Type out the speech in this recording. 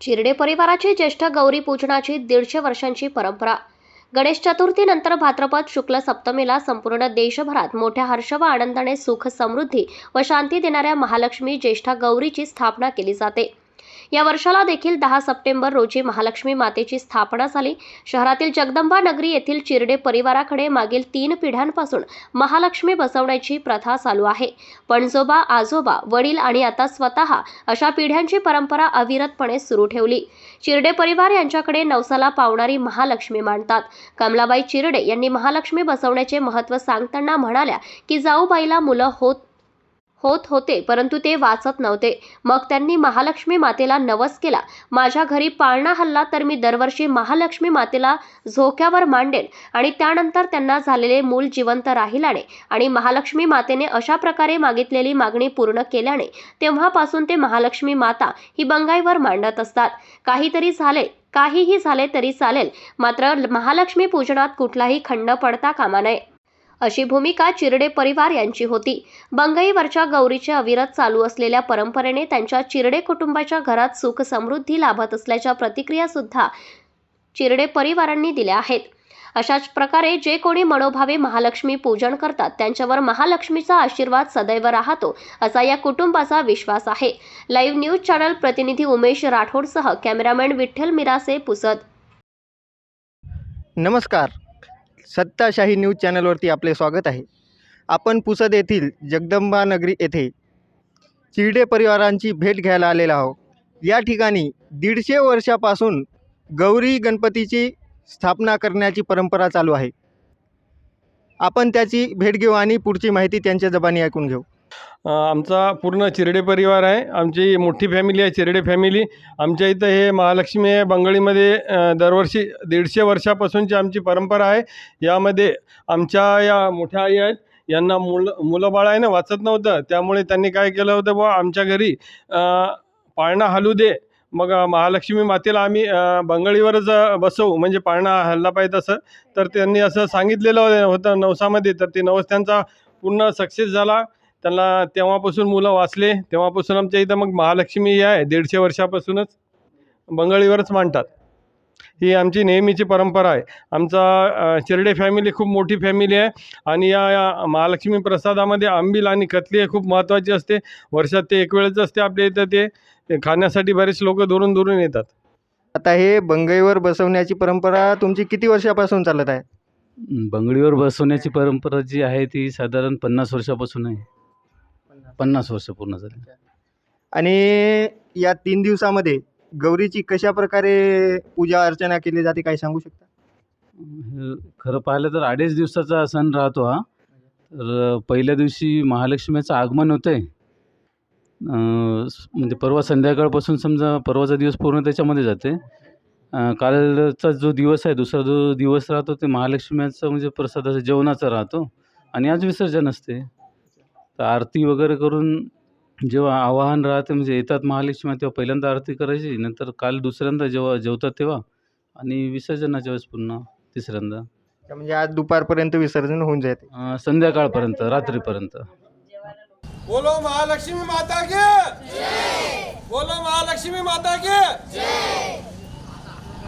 चिरडे परिवाराची ज्येष्ठ गौरी पूजनाची दीडशे वर्षांची परंपरा. गणेश चतुर्थीनंतर भाद्रपद शुक्ल सप्तमीला संपूर्ण देशभरात मोठ्या हर्ष व आनंदाने सुख समृद्धी व शांती देणाऱ्या महालक्ष्मी ज्येष्ठा गौरीची स्थापना केली जाते. या वर्षाला देखील दहा सप्टेंबर रोजी महालक्ष्मी मातेची स्थापना झाली. शहरातील जगदंबा नगरी येथील चिरडे परिवाराकडे मागील तीन पिढ्यांपासून महालक्ष्मी बसवण्याची प्रथा चालू आहे. पणजोबा आजोबा वडील आणि आता स्वतः अशा पिढ्यांची परंपरा अविरतपणे सुरू ठेवली. चिरडे परिवार यांच्याकडे नवसाला पावणारी महालक्ष्मी मानतात. कमलाबाई चिरडे यांनी महालक्ष्मी बसवण्याचे महत्त्व सांगताना म्हणाल्या की जाऊबाईला मुलं होत होत होते परंतु ते वाचत नव्हते. मग त्यांनी महालक्ष्मी मातेला नवस केला. माझ्या घरी पाळणा हल्ला तर मी दरवर्षी महालक्ष्मी मातेला झोक्यावर मांडेन आणि त्यानंतर त्यांना झालेले मूल जिवंत राहिल्याने आणि महालक्ष्मी मातेने अशा प्रकारे मागितलेली मागणी पूर्ण केल्याने तेव्हापासून ते महालक्ष्मी माता ही बंगाईवर मांडत असतात. काहीतरी झाले काहीही झाले तरी चालेल मात्र महालक्ष्मी पूजनात कुठलाही खंड पडता कामा नये. अशी भूमिका चिरडे परिवार यांची होती. बंगईवरच्या गौरीचे अविरत चालू असलेल्या परंपरेने त्यांच्या चिरडे कुटुंबाच्या घरात सुख समृद्धी लाभत असल्याच्या प्रतिक्रिया सुद्धा चिरडे परिवारांनी दिल्या आहेत. अशाच प्रकारे जे कोणी मनोभावे महालक्ष्मी पूजन करतात त्यांच्यावर महालक्ष्मीचा आशीर्वाद सदैव राहतो असा या कुटुंबाचा विश्वास आहे. लाईव्ह न्यूज चॅनल प्रतिनिधी उमेश राठोडसह कॅमेरामॅन विठ्ठल मिरासे पुसद. नमस्कार. सत्ताशाही न्यूज चॅनलवरती आपले स्वागत आहे. आपण पुसद येथील जगदंबानगरी येथे चिरडे परिवारांची भेट घ्यायला आलेलो आहो या ठिकाणी दीडशे वर्षापासून गौरी गणपतीची स्थापना करण्याची परंपरा चालू आहे. आपण त्याची भेट घेऊ आणि पुढची माहिती त्यांच्या जबानी ऐकून घेऊ. आमचा पूर्ण चिरडे परिवार आहे. आमची मोठी फॅमिली आहे चिरडे फॅमिली आमच्या इथं हे महालक्ष्मी आहे. बंगळीमध्ये दरवर्षी दीडशे वर्षापासूनची आमची परंपरा आहे. यामध्ये आमच्या या मोठ्या आई आहेत. यांना मुलं मुलं बाळ आहे ना वाचत नव्हतं. त्यामुळे त्यांनी काय केलं होतं बुवा आमच्या घरी पाळणा हलू दे. मग महालक्ष्मी मातेला आम्ही बंगळीवरच बसवू. म्हणजे पाळणा हल्ला पाहिजे तसं. तर त्यांनी असं सांगितलेलं होतं- होतं नवसामध्ये. तर ते नवस त्यांचा पूर्ण सक्सेस झाला. त्यांना तेव्हापासून मुलं वाचले तेव्हापासून आमच्या इथं मग महालक्ष्मी ही आहे दीडशे वर्षापासूनच बंगळीवरच मांडतात. ही आमची नेहमीची परंपरा आहे. आमचा अ, चिरडे फॅमिली खूप मोठी फॅमिली आहे आणि या या महालक्ष्मी प्रसादामध्ये आंबील आणि कतली हे खूप महत्त्वाची असते. वर्षात ते एक वेळच असते आपल्या इथं ते ते खाण्यासाठी बरेच लोक दुरून दुरून येतात. आता हे बंगईवर बसवण्याची परंपरा तुमची किती वर्षापासून चालत आहे? बंगडीवर बसवण्याची परंपरा जी आहे ती साधारण पन्नास वर्षापासून आहे. पन्नास वर्ष पूर्ण झाली. आणि या तीन दिवसामध्ये गौरीची कशा प्रकारे पूजा अर्चना केली जाते काही सांगू शकता? खरं पाहिलं तर अडीच दिवसाचा सण राहतो हा. तर पहिल्या दिवशी महालक्ष्मीचं आगमन होतं आहे म्हणजे परवा संध्याकाळपासून समजा परवाचा दिवस पूर्ण त्याच्यामध्ये जाते. कालचा जो दिवस आहे दुसरा जो दिवस राहतो ते महालक्ष्मीचं म्हणजे प्रसादाचं जेवणाचा राहतो. आणि आज विसर्जन असते. तर आरती वगैरे करून जेव्हा आवाहन राहते म्हणजे येतात महालक्ष्मी तेव्हा पहिल्यांदा आरती करायची नंतर काल दुसऱ्यांदा जेव्हा जेवतात तेव्हा आणि विसर्जनाच्या वेळेस पुन्हा तिसऱ्यांदा. त्या म्हणजे आज दुपारपर्यंत विसर्जन होऊन जाते. अं, संध्याकाळपर्यंत रात्रीपर्यंत. बोलो महालक्ष्मी माता की बोलो महालक्ष्मी माता की